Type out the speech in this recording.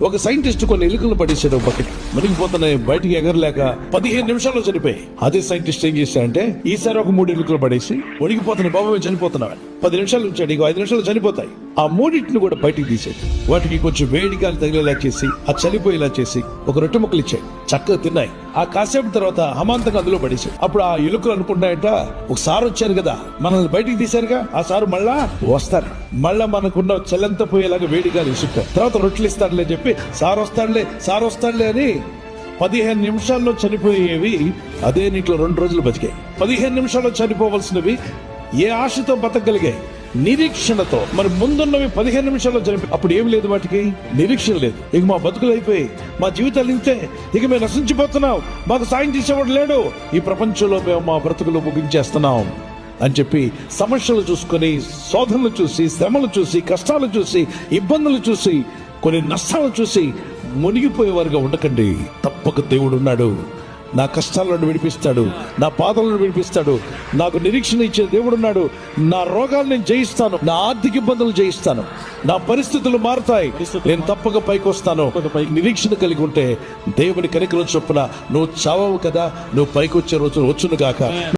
ఒక సైంటిస్ట్ కొన్ని ఎలుకలను పడేసాడు బకెట్ మునిగిపోతున్నాయి బయటికి ఎగరలేక పదిహేను నిమిషాల్లో చనిపోయి. అదే సైంటిస్ట్ ఏం చేశాడంటే ఈసారి ఒక మూడు ఎలుకలు పడేసి మునిగిపోతున్నాయి బాబు చనిపోతున్నాడు పది నిమిషాలు ఉంచాడు ఇంకో ఐదు నిమిషాలు చనిపోతాయి. ఆ మూడింటిని కూడా బయటికి తీసేది వాటికి కొంచెం వేడి గాలి తగిలేలా చేసి ఆ చనిపోయేలా చేసి ఒక రొట్టె ముక్కలు ఇచ్చాయి చక్కగా తిన్నాయి. ఆ కాసేపు తర్వాత హమాంతంగా అందులో పడేసాడు అప్పుడు ఆ ఎలుకలు అనుకుంటాయట ఒక సారు వచ్చారు కదా మనల్ని బయటికి తీశారుగా? ఆ సారు మళ్ళా వస్తారు. మళ్ళా మనకున్న చెల్లంత పోయేలాగా వేడి గాలి తర్వాత రొట్టెలు ఇస్తాడులే చెప్పి సార్ వస్తాడులే సార్ వస్తాడులే అని పదిహేను నిమిషాల్లో చనిపోయేవి అదే నీటిలో రెండు రోజులు బతికాయి. పదిహేను నిమిషాల్లో చనిపోవలసినవి ఏ ఆశతో బతకగలిగాయి నిరీక్షణతో. మరి ముందున్నవి పదిహేను నిమిషాల్లో జరిపి. అప్పుడు ఏం లేదు వాటికి? నిరీక్షణ లేదు. ఇక మా బతుకులు అయిపోయి మా జీవితాలు ఇంతే. ఇక మేము నశించిపోతున్నాం. మాకు సాయం చేసేవాడు లేడు. ఈ ప్రపంచంలో మేము మా బ్రతుకులు ముగించేస్తున్నాం అని చెప్పి సమస్యలు చూసుకొని శోధనలు చూసి శ్రమలు చూసి కష్టాలు చూసి ఇబ్బందులు చూసి కొన్ని నష్టాలు చూసి మునిగిపోయేవారుగా ఉండకండి. తప్పక దేవుడు ఉన్నాడు. నా కష్టాలను విడిపిస్తాడు. నా పాదలను విడిపిస్తాడు. నాకు నిరీక్షణ ఇచ్చే దేవుడు ఉన్నాడు. నా రోగాలు నేను జయిస్తాను. నా ఆర్థిక ఇబ్బందులు జయిస్తాను. నా పరిస్థితులు మారుతాయి. నేను తప్పక పైకి వస్తాను. నిరీక్షణ కలిగి ఉంటే దేవుని కనికరం చొప్పున నువ్వు చావవు కదా. నువ్వు పైకి వచ్చే రోజు వచ్చును గాక.